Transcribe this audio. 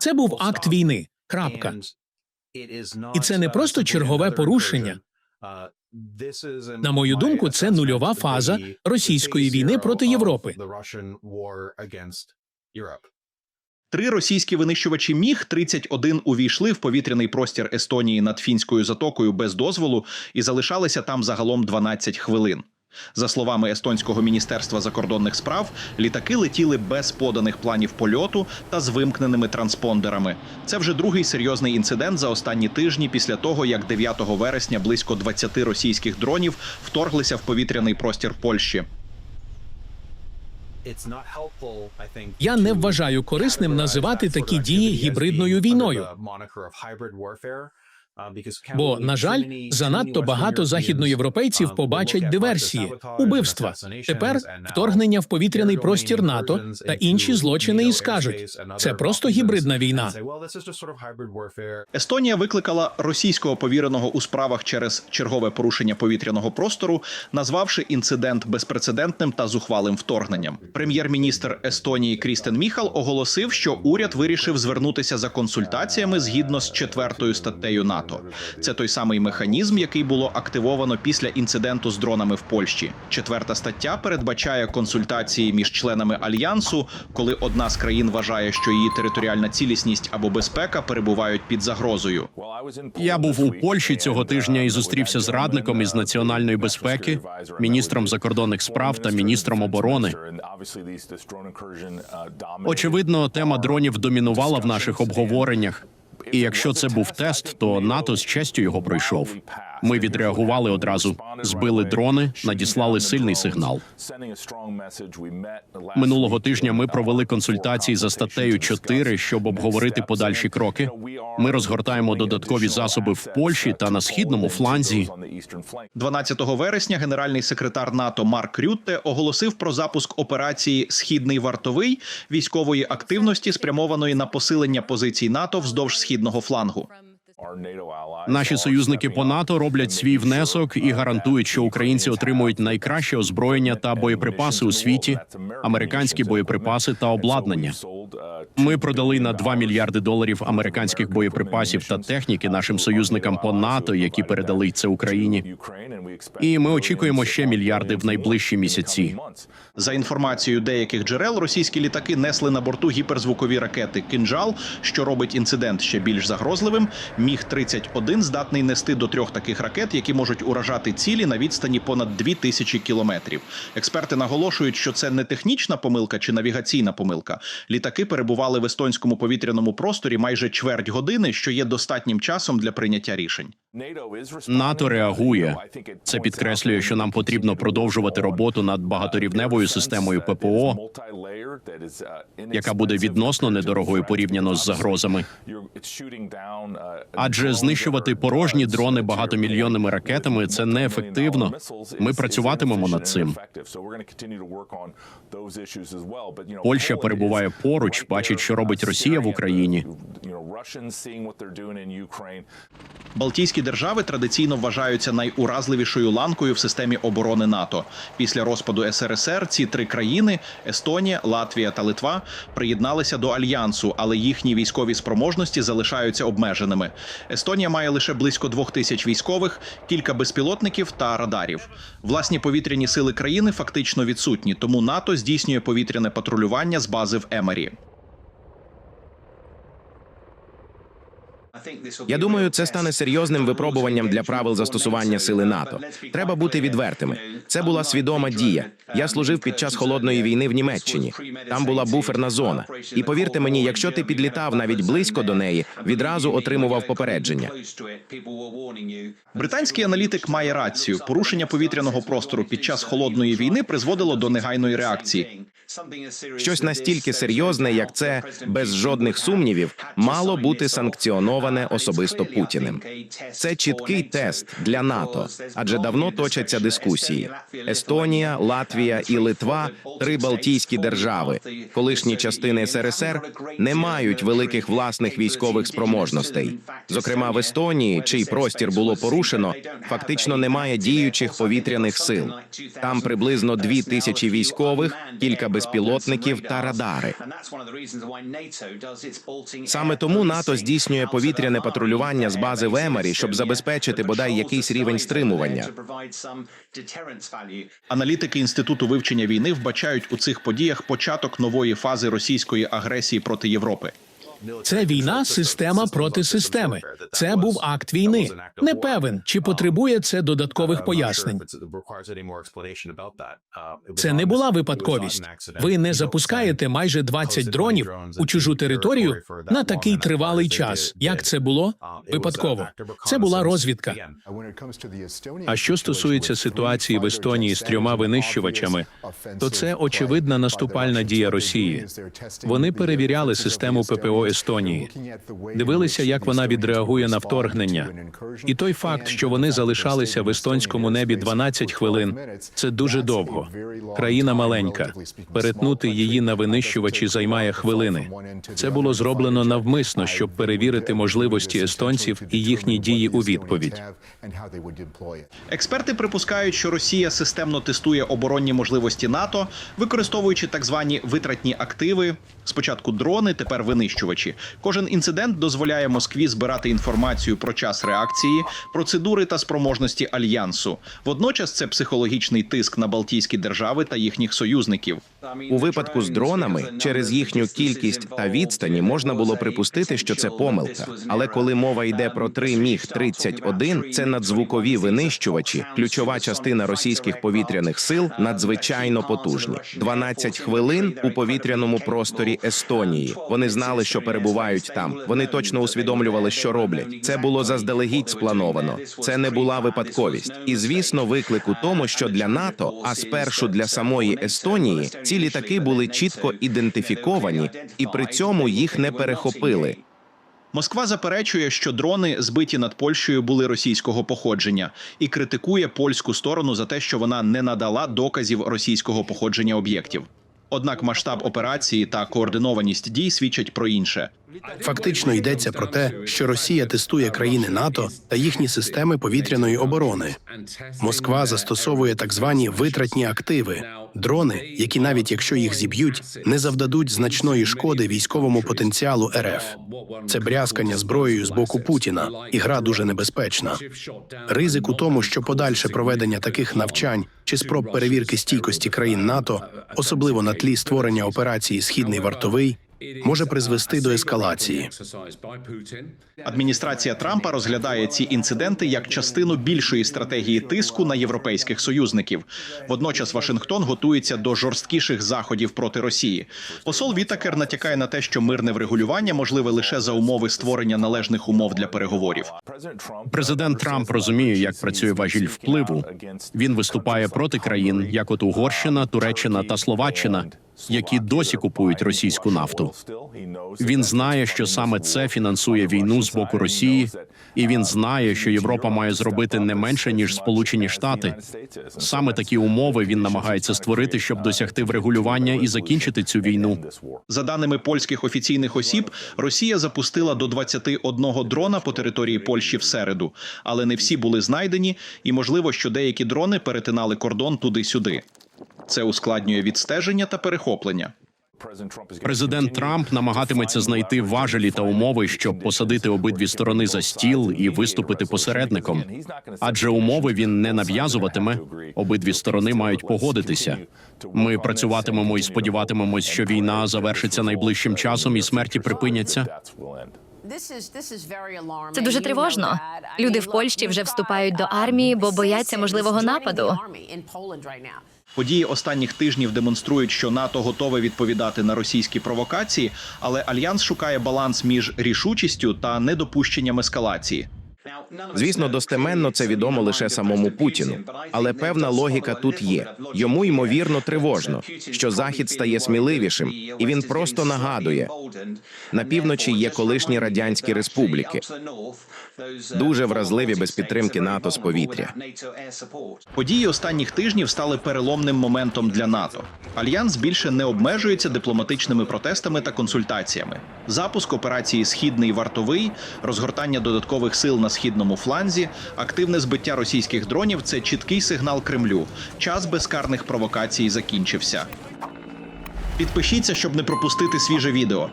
Це був акт війни. Крапка. І це не просто чергове порушення. На мою думку, це нульова фаза російської війни проти Європи. Три російські винищувачі Міг 31 увійшли в повітряний простір Естонії над фінською затокою без дозволу і залишалися там загалом 12 хвилин. За словами естонського міністерства закордонних справ, літаки летіли без поданих планів польоту та з вимкненими транспондерами. Це вже другий серйозний інцидент за останні тижні після того, як 9 вересня близько 20 російських дронів вторглися в повітряний простір Польщі. Я не вважаю корисним називати такі дії гібридною війною. Бо, на жаль, занадто багато західноєвропейців побачать диверсії, убивства. Тепер вторгнення в повітряний простір НАТО та інші злочини і скажуть, це просто гібридна війна. Естонія викликала російського повіреного у справах через чергове порушення повітряного простору, назвавши інцидент безпрецедентним та зухвалим вторгненням. Прем'єр-міністр Естонії Крістен Міхал оголосив, що уряд вирішив звернутися за консультаціями згідно з четвертою статтею НАТО. Це той самий механізм, який було активовано після інциденту з дронами в Польщі. Четверта стаття передбачає консультації між членами альянсу, коли одна з країн вважає, що її територіальна цілісність або безпека перебувають під загрозою. Я був у Польщі цього тижня і зустрівся з радником із національної безпеки, міністром закордонних справ та міністром оборони. Очевидно, тема дронів домінувала в наших обговореннях. І якщо це був тест, то НАТО з честю його пройшов. Ми відреагували одразу, збили дрони, надіслали сильний сигнал. Минулого тижня ми провели консультації за статтею 4, щоб обговорити подальші кроки. Ми розгортаємо додаткові засоби в Польщі та на східному фланзі. 12 вересня генеральний секретар НАТО Марк Рютте оголосив про запуск операції Східний вартовий військової активності, спрямованої на посилення позицій НАТО вздовж східного флангу. Наші союзники по НАТО роблять свій внесок і гарантують, що українці отримують найкраще озброєння та боєприпаси у світі, американські боєприпаси та обладнання. Ми продали на 2 мільярди доларів американських боєприпасів та техніки нашим союзникам по НАТО, які передали це Україні. І ми очікуємо ще мільярди в найближчі місяці. За інформацією деяких джерел, російські літаки несли на борту гіперзвукові ракети Кинджал, що робить інцидент ще більш загрозливим. Міг 31 здатний нести до трьох таких ракет, які можуть уражати цілі на відстані понад 2000 кілометрів. Експерти наголошують, що це не технічна помилка чи навігаційна помилка. Літаки перебували в естонському повітряному просторі майже чверть години, що є достатнім часом для прийняття рішень. НАТО реагує. Це підкреслює, що нам потрібно продовжувати роботу над багаторівневою системою ППО, яка буде відносно недорогою порівняно з загрозами. Адже знищувати порожні дрони багатомільйонними ракетами це неефективно. Ми працюватимемо над цим. Польща перебуває поруч, бачить, що робить Росія в Україні. Балтійські держави традиційно вважаються найуразливішою ланкою в системі оборони НАТО. Після розпаду СРСР ці три країни Естонія, Латвія та Литва приєдналися до альянсу, але їхні військові спроможності залишаються обмеженими. Естонія має лише близько двох тисяч військових, кілька безпілотників та радарів. Власні повітряні сили країни фактично відсутні, тому НАТО здійснює повітряне патрулювання з бази в Емері. Я думаю, це стане серйозним випробуванням для правил застосування сили НАТО. Треба бути відвертими. Це була свідома дія. Я служив під час холодної війни в Німеччині. Там була буферна зона. І повірте мені, якщо ти підлітав навіть близько до неї, відразу отримував попередження. Британський аналітик має рацію. Порушення повітряного простору під час холодної війни призводило до негайної реакції. Щось настільки серйозне, як це, без жодних сумнівів, мало бути санкціоноване особисто Путіним. Це чіткий тест для НАТО, адже давно точаться дискусії. Естонія, Латвія і Литва три Балтійські держави, колишні частини СРСР, не мають великих власних військових спроможностей. Зокрема, в Естонії, чий простір було порушено, фактично немає діючих повітряних сил. Там приблизно дві тисячі військових, кілька безпілотників та радари. Саме тому НАТО здійснює повітряне патрулювання з бази в Емері, щоб забезпечити бодай якийсь рівень стримування. Аналітики інституту вивчення війни вбачають у цих подіях початок нової фази російської агресії проти Європи. Це війна система проти системи. Це був акт війни. Не певен, чи потребує це додаткових пояснень. Це не була випадковість. Ви не запускаєте майже 20 дронів у чужу територію на такий тривалий час. Як це було? Випадково. Це була розвідка. А що стосується ситуації в Естонії з трьома винищувачами, то це очевидна наступальна дія Росії. Вони перевіряли систему ППО Естонії, дивилися, як вона відреагує на вторгнення. І той факт, що вони залишалися в естонському небі 12 хвилин, це дуже довго. Країна маленька. Перетнути її на винищувачі займає хвилини. Це було зроблено навмисно, щоб перевірити можливості естонців і їхні дії у відповідь. Експерти припускають, що Росія системно тестує оборонні можливості НАТО, використовуючи так звані витратні активи. Спочатку дрони, тепер винищувачі. Кожен інцидент дозволяє Москві збирати інформацію про час реакції, процедури та спроможності альянсу. Водночас це психологічний тиск на Балтійські держави та їхніх союзників. У випадку з дронами через їхню кількість та відстані можна було припустити, що це помилка. Але коли мова йде про 3 міг 31 це надзвукові винищувачі, ключова частина російських повітряних сил надзвичайно потужні. 12 хвилин у повітряному просторі Естонії. Вони знали, що перебувають там. Вони точно усвідомлювали, що роблять. Це було заздалегідь сплановано. Це не була випадковість. І звісно, виклик у тому, що для НАТО, а спершу для самої Естонії, ці літаки були чітко ідентифіковані, і при цьому їх не перехопили. Москва заперечує, що дрони, збиті над Польщею, були російського походження, і критикує польську сторону за те, що вона не надала доказів російського походження об'єктів. Однак масштаб операції та координованість дій свідчать про інше. Фактично йдеться про те, що Росія тестує країни НАТО та їхні системи повітряної оборони. Москва застосовує так звані витратні активи, дрони, які навіть якщо їх зіб'ють, не завдадуть значної шкоди військовому потенціалу РФ. Це брязкання зброєю з боку Путіна, і гра дуже небезпечна. Ризик у тому, що подальше проведення таких навчань чи спроб перевірки стійкості країн НАТО, особливо на тлі створення операції Східний вартовий, може призвести до ескалації. Адміністрація Трампа розглядає ці інциденти як частину більшої стратегії тиску на європейських союзників. Водночас Вашингтон готується до жорсткіших заходів проти Росії. Посол Вітакер натякає на те, що мирне врегулювання можливе лише за умови створення належних умов для переговорів. Президент Трамп розуміє, як працює важіль впливу. Він виступає проти країн, як от Угорщина, Туреччина та Словаччина, які досі купують російську нафту. Він знає, що саме це фінансує війну з боку Росії, і він знає, що Європа має зробити не менше ніж Сполучені Штати. Саме такі умови він намагається створити, щоб досягти врегулювання і закінчити цю війну. За даними польських офіційних осіб, Росія запустила до 21 дрона по території Польщі в середу, але не всі були знайдені, і можливо, що деякі дрони перетинали кордон туди-сюди. Це ускладнює відстеження та перехоплення. Президент Трамп намагатиметься знайти важелі та умови, щоб посадити обидві сторони за стіл і виступити посередником. Адже умови він не нав'язуватиме. Обидві сторони мають погодитися. Ми працюватимемо і сподіватимемось, що війна завершиться найближчим часом і смерті припиняться. Це дуже тривожно. Люди в Польщі вже вступають до армії, бо бояться можливого нападу. Події останніх тижнів демонструють, що НАТО готове відповідати на російські провокації, але альянс шукає баланс між рішучістю та недопущенням ескалації. Звісно, достеменно це відомо лише самому Путіну, але певна логіка тут є. Йому ймовірно тривожно, що захід стає сміливішим, і він просто нагадує на півночі є колишні радянські республіки, дуже вразливі без підтримки НАТО з повітря. Події останніх тижнів стали переломним моментом для НАТО. Альянс більше не обмежується дипломатичними протестами та консультаціями. Запуск операції Східний вартовий, розгортання додаткових сил на східному фланзі, активне збиття російських дронів це чіткий сигнал Кремлю. Час безкарних провокацій закінчився. Підпишіться, щоб не пропустити свіже відео.